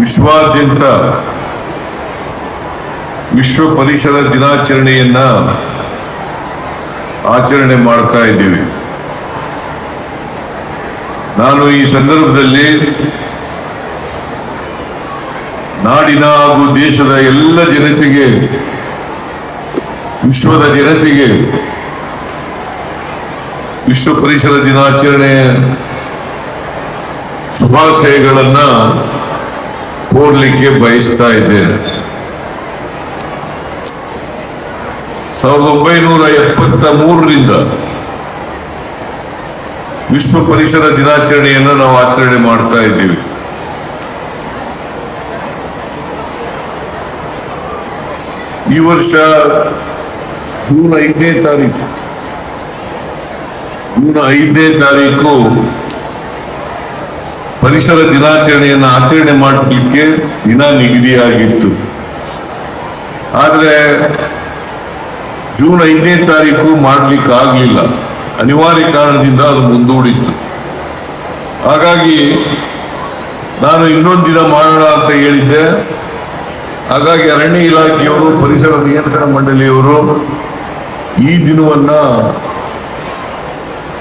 ವಿಶ್ವಾದ್ಯಂತ ವಿಶ್ವ ಪರಿಸರ ದಿನಾಚರಣೆಯನ್ನ ಆಚರಣೆ ಮಾಡ್ತಾ ಇದ್ದೀವಿ. ನಾನು ಈ ಸಂದರ್ಭದಲ್ಲಿ ನಾಡಿನ ಹಾಗೂ ದೇಶದ ಎಲ್ಲ ಜನತೆಗೆ, ವಿಶ್ವದ ಜನತೆಗೆ ವಿಶ್ವ ಪರಿಸರ ದಿನಾಚರಣೆ ಶುಭಾಶಯಗಳನ್ನ ಕೋರ್ಲಿಕ್ಕೆ ಬಯಸ್ತಾ ಇದ್ದೇನೆ ಸಾವಿರದ ಒಂಬೈನೂರ ಎಪ್ಪತ್ತ ಮೂರರಿಂದ ವಿಶ್ವ ಪರಿಸರ ದಿನಾಚರಣೆಯನ್ನು ನಾವು ಆಚರಣೆ ಮಾಡ್ತಾ ಇದ್ದೀವಿ. ಈ ವರ್ಷ ಜೂನ್ ಐದನೇ ತಾರೀಕು, ಜೂನ್ ಐದನೇ ತಾರೀಕು ಪರಿಸರ ದಿನಾಚರಣೆಯನ್ನು ಆಚರಣೆ ಮಾಡಲಿಕ್ಕೆ ದಿನ ನಿಗದಿಯಾಗಿತ್ತು. ಆದರೆ ಜೂನ್ ಐದನೇ ತಾರೀಕು ಮಾಡಲಿಕ್ಕೆ ಆಗಲಿಲ್ಲ ಅನಿವಾರ್ಯ ಕಾರಣದಿಂದ ಅದು ಮುಂದೂಡಿತ್ತು. ಹಾಗಾಗಿ ನಾನು ಇನ್ನೊಂದು ದಿನ ಮಾಡೋಣ ಅಂತ ಹೇಳಿದ್ದೆ. ಹಾಗಾಗಿ ಅರಣ್ಯ ಇಲಾಖೆಯವರು, ಪರಿಸರ ನಿಯಂತ್ರಣ ಮಂಡಳಿಯವರು ಈ ದಿನವನ್ನ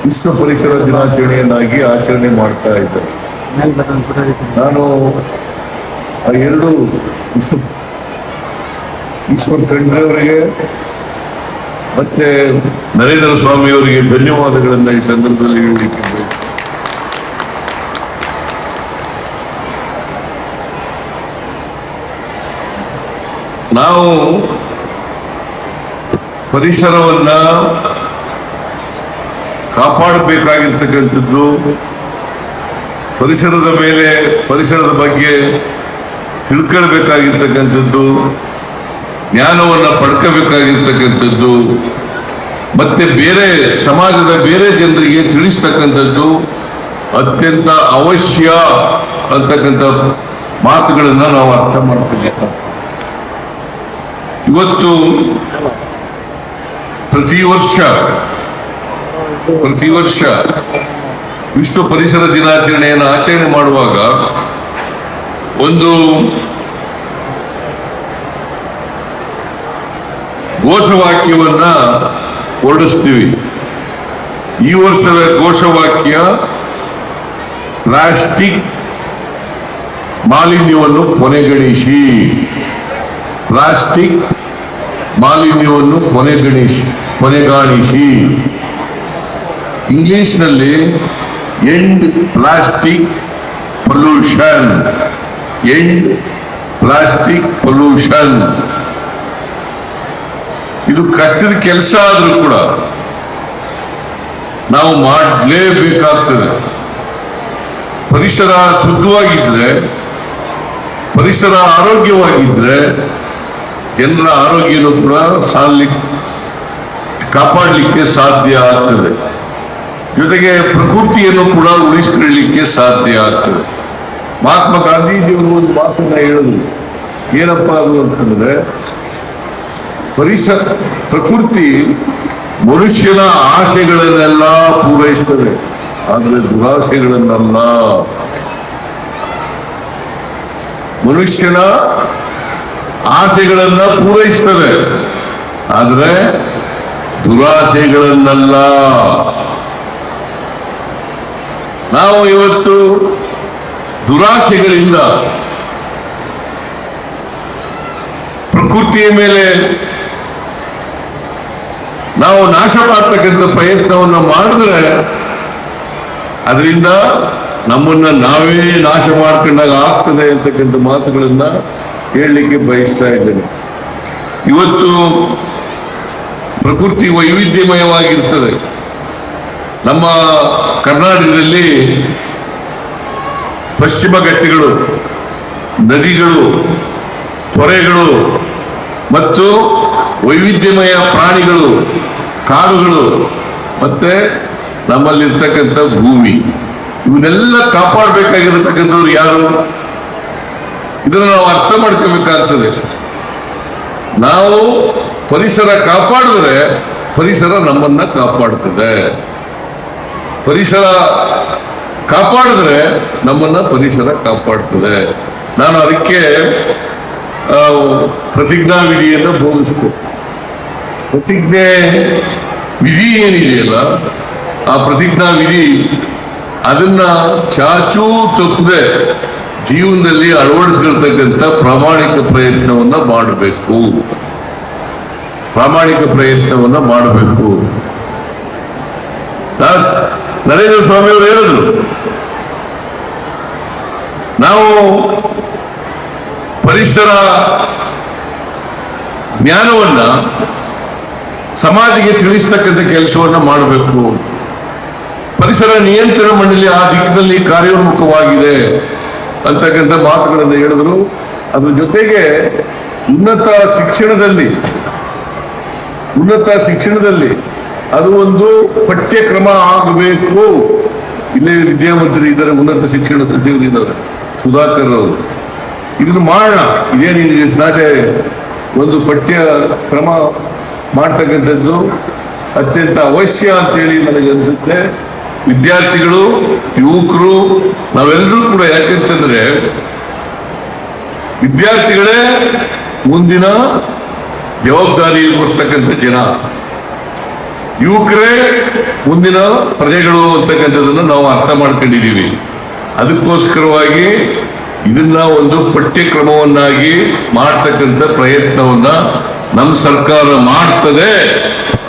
ವಿಶ್ವ ಪರಿಸರ ದಿನಾಚರಣೆಯನ್ನಾಗಿ ಆಚರಣೆ ಮಾಡ್ತಾ ಇದ್ದಾರೆ. ನಾನು ಆ ಎರಡು ಈಶ್ವರ್ ಖಂಡ್ರೆ ಅವರಿಗೆ ಮತ್ತೆ ನರೇಂದ್ರ ಸ್ವಾಮಿಯವರಿಗೆ ಧನ್ಯವಾದಗಳನ್ನ ಈ ಸಂದರ್ಭದಲ್ಲಿ ಹೇಳಲಿಕ್ಕೆ ನಾವು ಪರಿಸರವನ್ನ ಕಾಪಾಡಬೇಕಾಗಿರ್ತಕ್ಕಂಥದ್ದು ಪರಿಸರದ ಮೇಲೆ, ಪರಿಸರದ ಬಗ್ಗೆ ತಿಳ್ಕೊಳ್ಬೇಕಾಗಿರ್ತಕ್ಕಂಥದ್ದು, ಜ್ಞಾನವನ್ನು ಪಡ್ಕೋಬೇಕಾಗಿರ್ತಕ್ಕಂಥದ್ದು, ಮತ್ತೆ ಬೇರೆ ಸಮಾಜದ ಬೇರೆ ಜನರಿಗೆ ತಿಳಿಸ್ತಕ್ಕಂಥದ್ದು ಅತ್ಯಂತ ಅವಶ್ಯ ಅಂತಕ್ಕಂಥ ಮಾತುಗಳನ್ನು ನಾವು ಅರ್ಥ ಮಾಡ್ಕೋಬೇಕು ಇವತ್ತು ಪ್ರತಿ ವರ್ಷ ಪ್ರತಿ ವರ್ಷ ವಿಶ್ವ ಪರಿಸರ ದಿನಾಚರಣೆಯನ್ನು ಆಚರಣೆ ಮಾಡುವಾಗ ಒಂದು ಘೋಷವಾಕ್ಯವನ್ನ ಹೊರಡಿಸ್ತೀವಿ. ಈ ವರ್ಷದ ಘೋಷವಾಕ್ಯ ಪ್ಲಾಸ್ಟಿಕ್ ಮಾಲಿನ್ಯವನ್ನು ಕೊನೆಗಣಿಸಿ. ಪ್ಲಾಸ್ಟಿಕ್ ಮಾಲಿನ್ಯವನ್ನು ಕೊನೆಗಣಿಸಿ, ಕೊನೆಗಾಣಿಸಿ. ಇಂಗ್ಲಿಷ್ನಲ್ಲಿ end plastic pollution. End plastic pollution. ಇದು ಕಷ್ಟದ ಕೆಲಸ ಆದರೂ ಕೂಡ ನಾವು ಮಾಡಲೇಬೇಕಾಗ್ತದೆ. ಪರಿಸರ ಶುದ್ಧವಾಗಿದ್ರೆ, ಪರಿಸರ ಆರೋಗ್ಯವಾಗಿದ್ರೆ ಜನರ ಆರೋಗ್ಯನೂ ಕೂಡ ಸಾಲಿ ಕಾಪಾಡಲಿಕ್ಕೆ ಸಾಧ್ಯ ಆಗ್ತದೆ. ಜೊತೆಗೆ ಪ್ರಕೃತಿಯನ್ನು ಕೂಡ ಉಳಿಸಿಕೊಳ್ಳಲಿಕ್ಕೆ ಸಾಧ್ಯ ಆಗ್ತದೆ. ಮಹಾತ್ಮ ಗಾಂಧೀಜಿಯವರು ಒಂದು ಮಾತನ್ನ ಹೇಳಿದ್ರು ಏನಪ್ಪಾ ಅದು ಅಂತಂದ್ರೆ ಪರಿಸರ ಪ್ರಕೃತಿ ಮನುಷ್ಯನ ಆಸೆಗಳನ್ನೆಲ್ಲ ಪೂರೈಸ್ತದೆ. ಆದರೆ ದುರಾಸೆಗಳನ್ನೆಲ್ಲ. ಮನುಷ್ಯನ ಆಸೆಗಳನ್ನ ಪೂರೈಸ್ತದೆ. ಆದರೆ ದುರಾಸೆಗಳನ್ನೆಲ್ಲ. ನಾವು ಇವತ್ತು ದುರಾಸೆಗಳಿಂದ ಪ್ರಕೃತಿಯ ಮೇಲೆ ನಾವು ನಾಶ ಮಾಡ್ತಕ್ಕಂಥ ಪ್ರಯತ್ನವನ್ನು ಮಾಡಿದ್ರೆ ಅದರಿಂದ ನಮ್ಮನ್ನ ನಾವೇ ನಾಶ ಮಾಡ್ಕೊಂಡಾಗ ಆಗ್ತದೆ ಅಂತಕ್ಕಂಥ ಮಾತುಗಳನ್ನ ಹೇಳಲಿಕ್ಕೆ ಬಯಸ್ತಾ ಇದ್ದೇನೆ. ಇವತ್ತು ಪ್ರಕೃತಿ ವೈವಿಧ್ಯಮಯವಾಗಿರ್ತದೆ. ನಮ್ಮ ಕರ್ನಾಟಕದಲ್ಲಿ ಪಶ್ಚಿಮ ಘಟ್ಟಗಳು ನದಿಗಳು, ತೊರೆಗಳು ಮತ್ತು ವೈವಿಧ್ಯಮಯ ಪ್ರಾಣಿಗಳು, ಕಾಡುಗಳು ಮತ್ತೆ ನಮ್ಮಲ್ಲಿರ್ತಕ್ಕಂಥ ಭೂಮಿ. ಇವನ್ನೆಲ್ಲ ಕಾಪಾಡಬೇಕಾಗಿರತಕ್ಕಂಥವ್ರು ಯಾರು? ಇದನ್ನು ನಾವು ಅರ್ಥ ಮಾಡ್ಕೋಬೇಕಾಗ್ತದೆ. ನಾವು ಪರಿಸರ ಕಾಪಾಡಿದ್ರೆ ಪರಿಸರ ನಮ್ಮನ್ನ ಕಾಪಾಡ್ತದೆ. ಪರಿಸರ ಕಾಪಾಡಿದ್ರೆ ನಮ್ಮನ್ನ ಪರಿಸರ ಕಾಪಾಡ್ತದೆ. ನಾನು ಅದಕ್ಕೆ ಪ್ರತಿಜ್ಞಾ ವಿಧಿಯನ್ನು ಬೋಧಿಸ್ಕೊ ಪ್ರತಿಜ್ಞೆ ವಿಧಿ ಏನಿದೆಯಲ್ಲ, ಆ ಪ್ರತಿಜ್ಞಾ ವಿಧಿ ಅದನ್ನ ಚಾಚೂ ತಪ್ಪದೆ ಜೀವನದಲ್ಲಿ ಅಳವಡಿಸ್ಕೊಳ್ತಕ್ಕಂಥ ಪ್ರಾಮಾಣಿಕ ಪ್ರಯತ್ನವನ್ನ ಮಾಡಬೇಕು. ಪ್ರಾಮಾಣಿಕ ಪ್ರಯತ್ನವನ್ನ ಮಾಡಬೇಕು. ನರೇಂದ್ರ ಸ್ವಾಮಿ ಅವರು ಹೇಳಿದ್ರು. ನಾವು ಪರಿಸರ ಜ್ಞಾನವನ್ನ ಸಮಾಜಕ್ಕೆ ತಿಳಿಸ್ತಕ್ಕಂಥ ಕೆಲಸವನ್ನ ಮಾಡಬೇಕು. ಪರಿಸರ ನಿಯಂತ್ರಣ ಮಂಡಳಿ ಆ ದಿಕ್ಕಿನಲ್ಲಿ ಕಾರ್ಯೋನ್ಮುಖವಾಗಿದೆ ಅಂತಕ್ಕಂಥ ಮಾತುಗಳನ್ನು ಹೇಳಿದ್ರು. ಅದ್ರ ಜೊತೆಗೆ ಉನ್ನತ ಶಿಕ್ಷಣದಲ್ಲಿ ಉನ್ನತ ಶಿಕ್ಷಣದಲ್ಲಿ ಅದು ಒಂದು ಪಠ್ಯಕ್ರಮ ಆಗಬೇಕು. ಇಲ್ಲೇ ವಿದ್ಯಾಮಂತ್ರಿ ಇದ್ದಾರೆ, ಉನ್ನತ ಶಿಕ್ಷಣ ಸಚಿವರು ಇದ್ದಾರೆ, ಸುಧಾಕರ್ ಅವರು. ಇದನ್ನು ಮಾಡೋಣ ಇದೇನು ನಾಟ್ ಒಂದು ಪಠ್ಯ ಕ್ರಮ ಮಾಡ್ತಕ್ಕಂಥದ್ದು ಅತ್ಯಂತ ಅವಶ್ಯ ಅಂತೇಳಿ ನನಗೆ ಅನಿಸುತ್ತೆ. ವಿದ್ಯಾರ್ಥಿಗಳು, ಯುವಕರು, ನಾವೆಲ್ಲರೂ ಕೂಡ ಯಾಕೆಂತಂದ್ರೆ ವಿದ್ಯಾರ್ಥಿಗಳೇ ಮುಂದಿನ ಜವಾಬ್ದಾರಿ ಬರ್ತಕ್ಕಂಥ ಜನ. ಯುವಕರೇ ಮುಂದಿನ ಪ್ರಜೆಗಳು ಅಂತಕ್ಕಂಥದ್ದನ್ನು ನಾವು ಅರ್ಥ ಮಾಡ್ಕೊಂಡಿದ್ದೀವಿ. ಅದಕ್ಕೋಸ್ಕರವಾಗಿ ಇದನ್ನ ಒಂದು ಪಠ್ಯಕ್ರಮವನ್ನಾಗಿ ಮಾಡ್ತಕ್ಕಂಥ ಪ್ರಯತ್ನವನ್ನ ನಮ್ಮ ಸರ್ಕಾರ ಮಾಡ್ತದೆ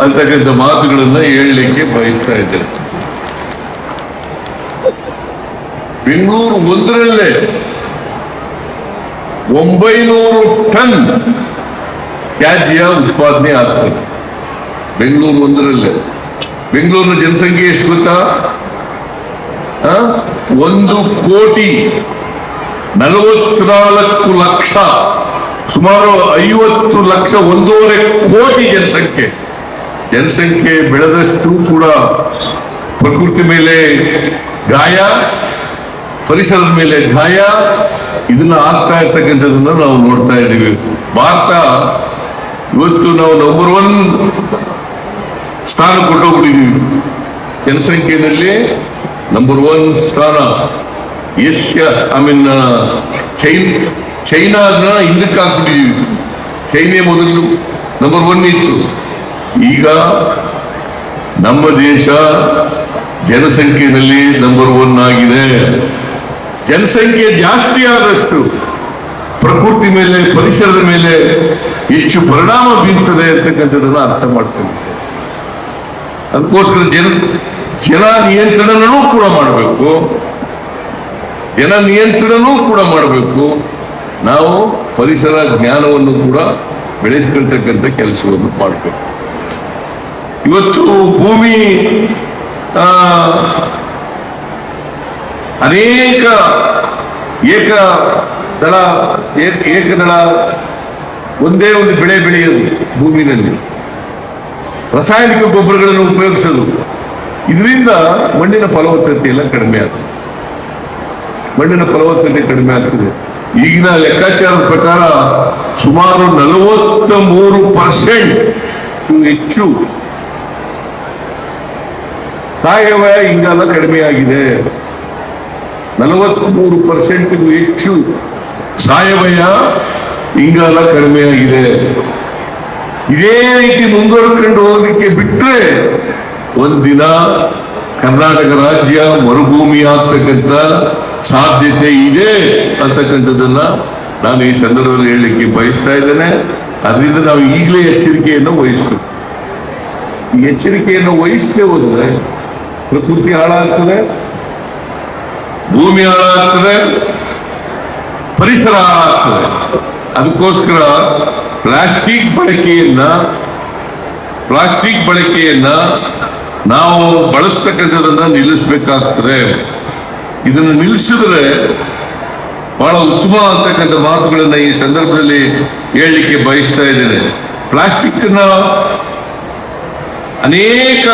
ಅಂತಕ್ಕಂಥ ಮಾತುಗಳನ್ನ ಹೇಳಲಿಕ್ಕೆ ಬಯಸ್ತಾ ಇದ್ದೇನೆ. ಬೆಂಗಳೂರು ಒಂದರಲ್ಲೇ ಒಂಬೈನೂರು ಟನ್ ತ್ಯಾಜ್ಯ ಉತ್ಪಾದನೆ ಆಗ್ತದೆ. ಬೆಂಗಳೂರು ಒಂದರಲ್ಲೇ. ಬೆಂಗಳೂರಿನ ಜನಸಂಖ್ಯೆ ಎಷ್ಟು ಗೊತ್ತಾ? ಒಂದು ಕೋಟಿ ನಲವತ್ನಾಲ್ಕು ಲಕ್ಷ, ಸುಮಾರು ಐವತ್ತು ಲಕ್ಷ ಒಂದೂವರೆ ಕೋಟಿ ಜನಸಂಖ್ಯೆ. ಜನಸಂಖ್ಯೆ ಬೆಳೆದಷ್ಟು ಕೂಡ ಪ್ರಕೃತಿ ಮೇಲೆ ಗಾಯ, ಪರಿಸರದ ಮೇಲೆ ಗಾಯ. ಇದನ್ನ ಆಗ್ತಾ ಇರ್ತಕ್ಕಂಥದ್ದನ್ನ ನಾವು ನೋಡ್ತಾ ಇದ್ದೀವಿ ಭಾರತ, ಇವತ್ತು ನಾವು ನಂಬರ್ ಒನ್ ಸ್ಥಾನ ಕೊಟ್ಟೋಗ್ಬಿಟ್ಟಿದ್ದೀವಿ ಜನಸಂಖ್ಯೆಯಲ್ಲಿ ನಂಬರ್ ಒನ್ ಸ್ಥಾನ ಏಷ್ಯಾ ಐ ಮೀನ್ ಚೈನ್ ಚೈನಾದನ್ನ ಹಿಂದಕ್ಕೆ ಹಾಕ್ಬಿಟ್ಟಿದ್ದೀವಿ ಚೈನೆ ಮೊದಲು ನಂಬರ್ ಒನ್ ಇತ್ತು. ಈಗ ನಮ್ಮ ದೇಶ ಜನಸಂಖ್ಯೆಯಲ್ಲಿ ನಂಬರ್ ಒನ್ ಆಗಿದೆ. ಜನಸಂಖ್ಯೆ ಜಾಸ್ತಿ ಆದಷ್ಟು ಪ್ರಕೃತಿ ಮೇಲೆ, ಪರಿಸರದ ಮೇಲೆ ಹೆಚ್ಚು ಪರಿಣಾಮ ಬೀರ್ತದೆ ಅಂತಕ್ಕಂಥದ್ದನ್ನು ಅರ್ಥ ಮಾಡ್ಕೊಂಡು ಅದಕ್ಕೋಸ್ಕರ ಜನ ಜನ ನಿಯಂತ್ರಣನೂ ಕೂಡ ಮಾಡಬೇಕು. ಜನ ನಿಯಂತ್ರಣನೂ ಕೂಡ ಮಾಡಬೇಕು. ನಾವು ಪರಿಸರ ಜ್ಞಾನವನ್ನು ಕೂಡ ಬೆಳೆಸ್ಕೊಳ್ತಕ್ಕಂಥ ಕೆಲಸವನ್ನು ಮಾಡಬೇಕು. ಇವತ್ತು ಭೂಮಿ ಅನೇಕ ಏಕ ದಳ ಏಕ- ಏಕದಳ ಒಂದೇ ಒಂದು ಬೆಳೆ ಬೆಳೆಯೋದು ಭೂಮಿನಲ್ಲಿ. ರಾಸಾಯನಿಕ ಗೊಬ್ಬರಗಳನ್ನು ಉಪಯೋಗಿಸೋದು. ಇದರಿಂದ ಮಣ್ಣಿನ ಫಲವತ್ತತೆ ಎಲ್ಲ ಕಡಿಮೆ ಆಗ್ತದೆ ಮಣ್ಣಿನ ಫಲವತ್ತತೆ ಕಡಿಮೆ ಆಗ್ತದೆ. ಈಗಿನ ಲೆಕ್ಕಾಚಾರದ ಪ್ರಕಾರ ಸುಮಾರು ನಲವತ್ತ ಮೂರು ಪರ್ಸೆಂಟ್ ಹೆಚ್ಚು ಸಾವಯವ ಇಂಗಾಲ ಕಡಿಮೆ ಆಗಿದೆ. ನಲವತ್ಮೂರು ಪರ್ಸೆಂಟ್ಗೂ ಹೆಚ್ಚು ಸಾವಯವ ಇಂಗಾಲ ಕಡಿಮೆ ಆಗಿದೆ. ಇದೇ ರೀತಿ ಮುಂದುವರ್ಕೊಂಡು ಹೋಗ್ಲಿಕ್ಕೆ ಬಿಟ್ಟರೆ ಒಂದಿನ ಕರ್ನಾಟಕ ರಾಜ್ಯ ಮರುಭೂಮಿ ಆಗ್ತಕ್ಕಂಥ ಸಾಧ್ಯತೆ ಇದೆ ಅಂತಕ್ಕಂಥದ್ದನ್ನ ನಾನು ಈ ಸಂದರ್ಭದಲ್ಲಿ ಹೇಳಲಿಕ್ಕೆ ಬಯಸ್ತಾ ಇದ್ದೇನೆ. ಅದರಿಂದ ನಾವು ಈಗಲೇ ಎಚ್ಚರಿಕೆಯನ್ನು ವಹಿಸ್ಬೇಕು. ಎಚ್ಚರಿಕೆಯನ್ನು ವಹಿಸದೆ ಹೋದ್ರೆ ಪ್ರಕೃತಿ ಹಾಳಾಗ್ತದೆ, ಭೂಮಿ ಹಾಳಾಗ್ತದೆ, ಪರಿಸರ ಹಾಳಾಗ್ತದೆ. ಅದಕ್ಕೋಸ್ಕರ ಪ್ಲಾಸ್ಟಿಕ್ ಬಳಕೆಯನ್ನ ಪ್ಲಾಸ್ಟಿಕ್ ಬಳಕೆಯನ್ನ ನಾವು ಬಳಸ್ತಕ್ಕಂಥದನ್ನ ನಿಲ್ಲಿಸಬೇಕಾಗ್ತದೆ. ಇದನ್ನು ನಿಲ್ಲಿಸಿದ್ರೆ ಬಹಳ ಉತ್ತಮ ಅಂತಕ್ಕಂಥ ಮಾತುಗಳನ್ನು ಈ ಸಂದರ್ಭದಲ್ಲಿ ಹೇಳಲಿಕ್ಕೆ ಬಯಸ್ತಾ ಇದ್ದೇನೆ. ಪ್ಲಾಸ್ಟಿಕ್ ಅನೇಕ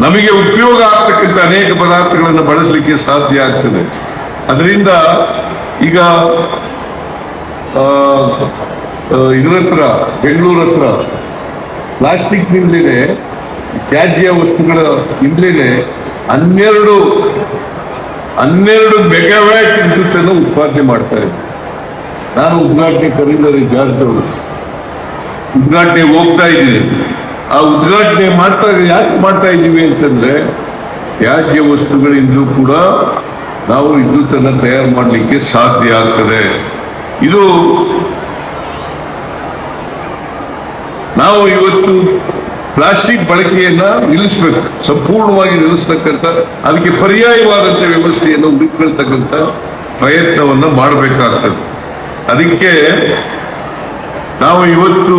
ನಮಗೆ ಉಪಯೋಗ ಆಗ್ತಕ್ಕಂಥ ಅನೇಕ ಪದಾರ್ಥಗಳನ್ನು ಬಳಸಲಿಕ್ಕೆ ಸಾಧ್ಯ ಆಗ್ತದೆ. ಅದರಿಂದ ಈಗ ಇದ್ರ ಹತ್ರ ಬೆಂಗಳೂರು ಹತ್ರ ಪ್ಲಾಸ್ಟಿಕ್ ನಿಂದಲೇ ತ್ಯಾಜ್ಯ ವಸ್ತುಗಳ ಹಿಂದಲೇ ಹನ್ನೆರಡು ಹನ್ನೆರಡು ಮೆಗಾವ್ಯಾಟ್ ವಿದ್ಯುತ್ ಅನ್ನು ಉತ್ಪಾದನೆ ಮಾಡ್ತಾರೆ. ನಾನು ಉದ್ಘಾಟನೆ ಕರೀದರೆ ಜಾರ್ಜ್ ಅವರು ಉದ್ಘಾಟನೆ ಹೋಗ್ತಾ ಇದ್ದೀನಿ. ಆ ಉದ್ಘಾಟನೆ ಮಾಡ್ತಾ ಯಾಕೆ ಮಾಡ್ತಾ ಇದ್ದೀವಿ ಅಂತಂದ್ರೆ, ತ್ಯಾಜ್ಯ ವಸ್ತುಗಳಿಂದಲೂ ಕೂಡ ನಾವು ವಿದ್ಯುತ್ತನ್ನು ತಯಾರು ಮಾಡಲಿಕ್ಕೆ ಸಾಧ್ಯ ಆಗ್ತದೆ. ಇದು ನಾವು ಇವತ್ತು ಪ್ಲಾಸ್ಟಿಕ್ ಬಳಕೆಯನ್ನ ನಿಲ್ಲಿಸ್ಬೇಕು, ಸಂಪೂರ್ಣವಾಗಿ ನಿಲ್ಲಿಸ್ತಕ್ಕಂಥ, ಅದಕ್ಕೆ ಪರ್ಯಾಯವಾದಂಥ ವ್ಯವಸ್ಥೆಯನ್ನು ಹುಡುಕೊಳ್ತಕ್ಕಂಥ ಪ್ರಯತ್ನವನ್ನು ಮಾಡಬೇಕಾಗ್ತದೆ. ಅದಕ್ಕೆ ನಾವು ಇವತ್ತು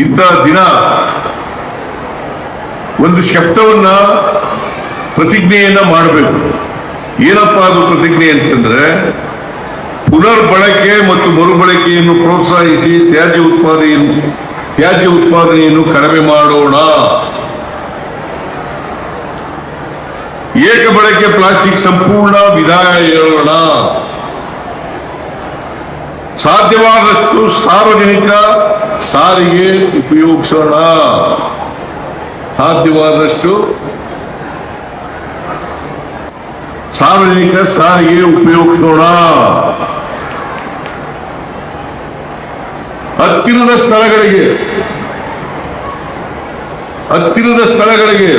ಇಂಥ ದಿನ ಒಂದು ಶಬ್ದವನ್ನ ಪ್ರತಿಜ್ಞೆಯನ್ನು ಮಾಡಬೇಕು. ಏನಪ್ಪಾ ಅದು ಪ್ರತಿಜ್ಞೆ ಅಂತಂದ್ರೆ ಪುನರ್ಬಳಕೆ ಮತ್ತು ಮರುಬಳಕೆಯನ್ನು ಪ್ರೋತ್ಸಾಹಿಸಿ ತ್ಯಾಜ್ಯ ಉತ್ಪಾದನೆಯನ್ನು ತ್ಯಾಜ್ಯ ಉತ್ಪಾದನೆಯನ್ನು ಕಡಿಮೆ ಮಾಡೋಣ. ಏಕ ಬಳಕೆ ಪ್ಲಾಸ್ಟಿಕ್ ಸಂಪೂರ್ಣ ವಿಧಾಯ ಹೇಳೋಣ. ಸಾಧ್ಯವಾದಷ್ಟು ಸಾರ್ವಜನಿಕ ಸಾರಿಗೆ ಉಪಯೋಗಿಸೋಣ. ಸಾಧ್ಯವಾದಷ್ಟು ಸಾರ್ವಜನಿಕ ಸಾರಿಗೆ ಉಪಯೋಗಿಸೋಣ ಹತ್ತಿರದ ಸ್ಥಳಗಳಿಗೆ ಹತ್ತಿರದ ಸ್ಥಳಗಳಿಗೆ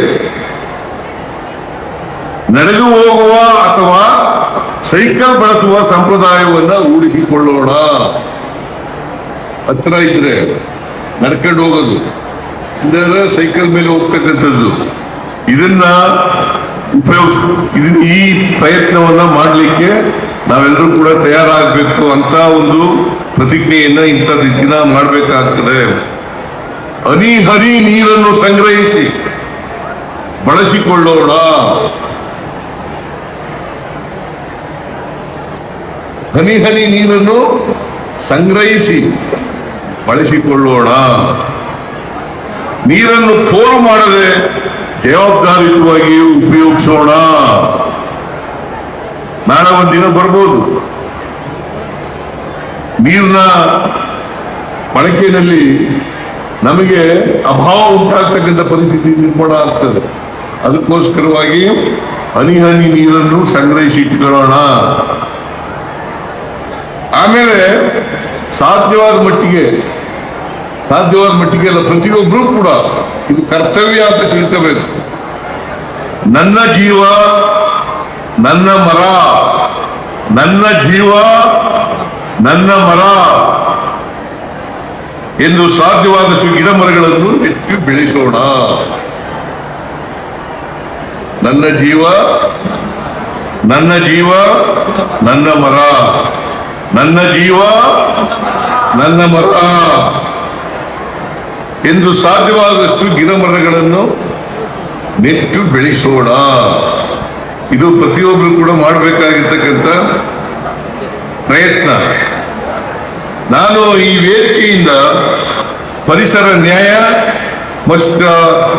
ನಡೆದು ಹೋಗುವ ಅಥವಾ ಸೈಕಲ್ ಬಳಸುವ ಸಂಪ್ರದಾಯವನ್ನ ರೂಢಿಸಿಕೊಳ್ಳೋಣ. ಹತ್ತಿರ ಇದ್ರೆ ನಡ್ಕೊಂಡು ಹೋಗೋದು. ಸೈಕಲ್ ಮೇಲೆ ಹೋಗ್ತಕ್ಕಂಥದ್ದು. ಇದನ್ನ ಉಪಯೋಗಿಸ್ ಈ ಪ್ರಯತ್ನವನ್ನ ಮಾಡಲಿಕ್ಕೆ ನಾವೆಲ್ಲರೂ ಕೂಡ ತಯಾರಾಗಬೇಕು ಅಂತ ಒಂದು ಪ್ರತಿಜ್ಞೆಯನ್ನು ಇಂಥ ದಿನ ಮಾಡಬೇಕಾಗ್ತದೆ. ಹನಿ ಹನಿ ನೀರನ್ನು ಸಂಗ್ರಹಿಸಿ ಬಳಸಿಕೊಳ್ಳೋಣ. ಹನಿ ಹನಿ ನೀರನ್ನು ಸಂಗ್ರಹಿಸಿ ಬಳಸಿಕೊಳ್ಳೋಣ. ನೀರನ್ನು ಪೋಲು ಮಾಡದೆ ಜವಾಬ್ದಾರಿಯುತವಾಗಿ ಉಪಯೋಗಿಸೋಣ. ನಾಳೆ ಒಂದಿನ ಬರ್ಬೋದು. ನೀರಿನ ಬಳಕೆಯಲ್ಲಿ ನಮಗೆ ಅಭಾವ ಉಂಟಾಗ್ತಕ್ಕಂಥ ಪರಿಸ್ಥಿತಿ ನಿರ್ಮಾಣ ಆಗ್ತದೆ. ಅದಕ್ಕೋಸ್ಕರವಾಗಿ ಹನಿ ಹನಿ ನೀರನ್ನು ಸಂಗ್ರಹಿಸಿ ಇಟ್ಕೊಳ್ಳೋಣ ಆಮೇಲೆ ಸಾಧ್ಯವಾದ ಮಟ್ಟಿಗೆ ಸಾಧ್ಯವಾದ ಮಟ್ಟಿಗೆ ಎಲ್ಲ ಪ್ರತಿಯೊಬ್ಬರೂ ಕೂಡ ಇದು ಕರ್ತವ್ಯ ಅಂತ ತಿಳ್ಕೋಬೇಕು. ನನ್ನ ಜೀವ, ನನ್ನ ಮರ, ನನ್ನ ಜೀವ, ನನ್ನ ಮರ ಎಂದು ಸಾಧ್ಯವಾದಷ್ಟು ಗಿಡ ಮರಗಳನ್ನು ಹೆಚ್ಚು ಬೆಳೆಸೋಣ. ನನ್ನ ಜೀವ ನನ್ನ ಜೀವ, ನನ್ನ ಮರ. ನನ್ನ ಜೀವ, ನನ್ನ ಮರ. ಎಂದು ಸಾಧ್ಯವಾದಷ್ಟು ಗಿಡ ಮರಗಳನ್ನು ನೆಟ್ಟು ಬೆಳೆಸೋಣ. ಇದು ಪ್ರತಿಯೊಬ್ಬರು ಕೂಡ ಮಾಡಬೇಕಾಗಿರ್ತಕ್ಕಂಥ ಪ್ರಯತ್ನ. ನಾನು ಈ ವೇದಿಕೆಯಿಂದ ಪರಿಸರ ನ್ಯಾಯ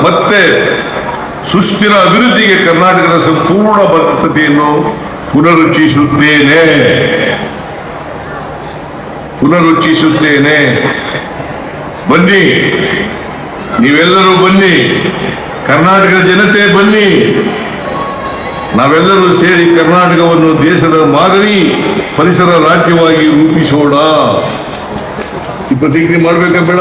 ಮತ್ತೆ ಸುಸ್ಥಿರ ಅಭಿವೃದ್ಧಿಗೆ ಕರ್ನಾಟಕದ ಸಂಪೂರ್ಣ ಬದ್ಧತೆಯನ್ನು ಪುನರುಚ್ಚಿಸುತ್ತೇನೆ ಪುನರುಚ್ಚರಿಸುತ್ತೇನೆ. ಬನ್ನಿ. ನೀವೆಲ್ಲರೂ ಬನ್ನಿ. ಕರ್ನಾಟಕದ ಜನತೆ ಬನ್ನಿ. ನಾವೆಲ್ಲರೂ ಸೇರಿ ಕರ್ನಾಟಕವನ್ನು ದೇಶದ ಮಾದರಿ ಪರಿಸರ ರಾಜ್ಯವಾಗಿ ರೂಪಿಸೋಣ. ಈ ಪ್ರತಿಕ್ರಿಯೆ ಮಾಡ್ಬೇಕಾ ಬೇಡ?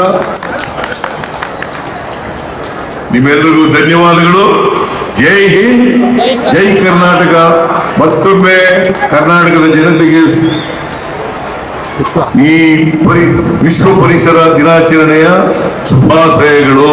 ನಿಮ್ಮೆಲ್ಲರಿಗೂ ಧನ್ಯವಾದಗಳು. ಜೈ ಹಿಂದ್, ಜೈ ಕರ್ನಾಟಕ. ಮತ್ತೊಮ್ಮೆ ಕರ್ನಾಟಕದ ಜನತೆಗೆ ಈ ಪರಿ ವಿಶ್ವ ಪರಿಸರ ದಿನಾಚರಣೆಯ ಶುಭಾಶಯಗಳು.